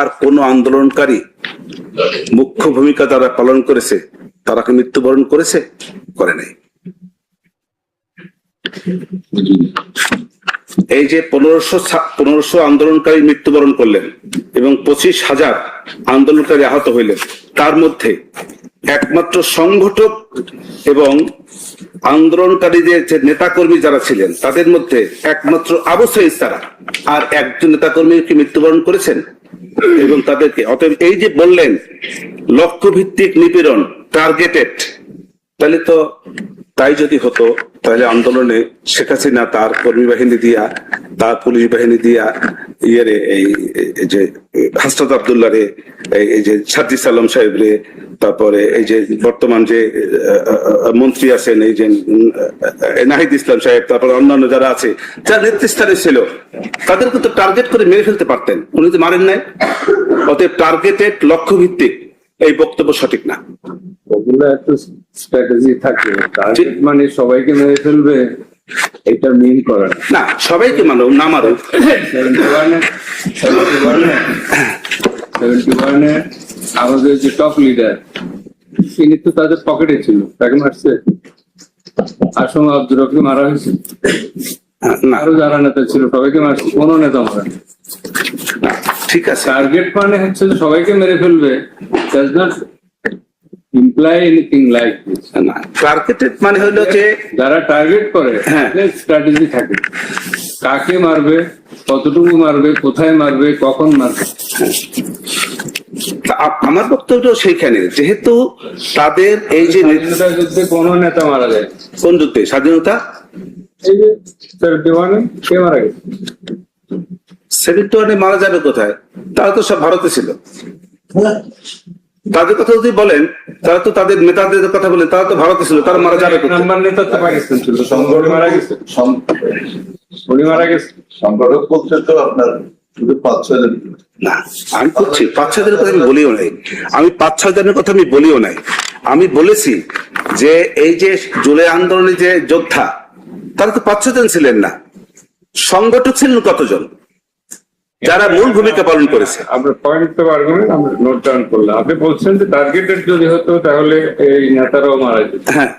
আর কোন আন্দোলনকারী মুখ্য ভূমিকা তারা পালন করেছে তারা কি মৃত্যুবরণ করেছে? করে নাই। এই যে পনেরোশো পনেরোশো আন্দোলনকারী মৃত্যুবরণ করলেন এবং পঁচিশ হাজার আন্দোলনকারী আহত হইলেন, তার মধ্যে একমাত্র সংগঠক এবং আন্দোলনকারীদের যে নেতাকর্মী যারা ছিলেন, তাদের মধ্যে একমাত্র আবু সঈদ তারা আর একজন নেতাকর্মী কি মৃত্যুবরণ করেছেন এবং তাদেরকে, অতএব এই যে বললেন লক্ষ্য ভিত্তিক নিপীড়ন টার্গেটেড তাহলে তো তাই যদি হতো, তাহলে আন্দোলনে শেখ হাসিনা তার কর্মী বাহিনী দিয়া, তার পুলিশ বাহিনী দিয়া ইয়ে এই যে হাসনাত আবদুল্লাহ রে এই- যে সাদ্দিস আলম সাহেব রে তারপরে এই যে বর্তমান যে মন্ত্রী আছেন এই যে নাহিদ ইসলাম সাহেব তারপরে অন্যান্য যারা আছে যারা নেতৃস্থানে ছিল তাদেরকে তো টার্গেট করে মেরে ফেলতে পারতেন। উনি তো মারেন নাই। অতএব টার্গেটেড লক্ষ্য ভিত্তিক এই বক্তব্য সঠিক না। ওগুলো একটা স্ট্র্যাটেজি থাকে। টার্গেট মানে সবাইকে মেরে ফেলবে এটা মিন করে। না না সবাইকে মানো না মারো সেভেন্টি ওয়ানে সেভেন্টি ওয়ানে সেভেন্টি ওয়ানে আমাদের যে টপ লিডার তিনি তো তাদের পকেটে ছিল তাকে মারছে। আসম আব্দুর রফি মারা হয়েছে। না। আরও যারা নেতা ছিল সবাইকে মারছে কোনো নেতা মারা ঠিক আছে। টার্গেট মানে হচ্ছে যে সবাইকে মেরে ফেলবে। Does not imply anything like না টার্গেটেড মানে হলো যে যারা টার্গেট করে হ্যাঁ। স্ট্র্যাটেজি থাকে। কাকে মারবে কতটুকু মারবে কোথায় মারবে কখন মারবে। আ- আমার বক্তব্য সেইখানে। যেহেতু তাদের এই যে যুদ্ধে কোনো নেতা মারা যায়? কোন যুদ্ধে? স্বাধীনতা? কে মারা গেছে? সেভেন্টি ওয়ানে মারা যাবে কোথায়? তারা তো সব ভারতে ছিল। তাদের কথা যদি বলেন তারা তো তাদের নেতাদের কথা বলেন তারা তো ভারতে ছিল তারা মারা যাবে এক কোথায় নাম্বার নেতা তো পাকিস্তান ছিল উনি মারা গেছে। উনি মারা গেছে। সংগঠক তো আপনার শুধু পাঁচ ছয় জন। না আমি করছি পাঁচ ছয় জনের কথা আমি বলিও নাই। আমি পাঁচ ছয় জনের কথা আমি বলিও নাই। আমি বলেছি যে এই যে জুলাই আন্দোলনে যে যোদ্ধা তারা তো পাঁচ ছয় জন ছিলেন না। সংগঠক ছিলেন কতজন? যারা মূল ভূমিকা পালন করেছে। আমরা পয়েন্ট তো আর্গুমেন্ট আমরা নোট ডাউন করলাম। আপনি বলছেন যে টার্গেটেড যদি হতো তাহলে এই নেতারাও মারা যেত। হ্যাঁ।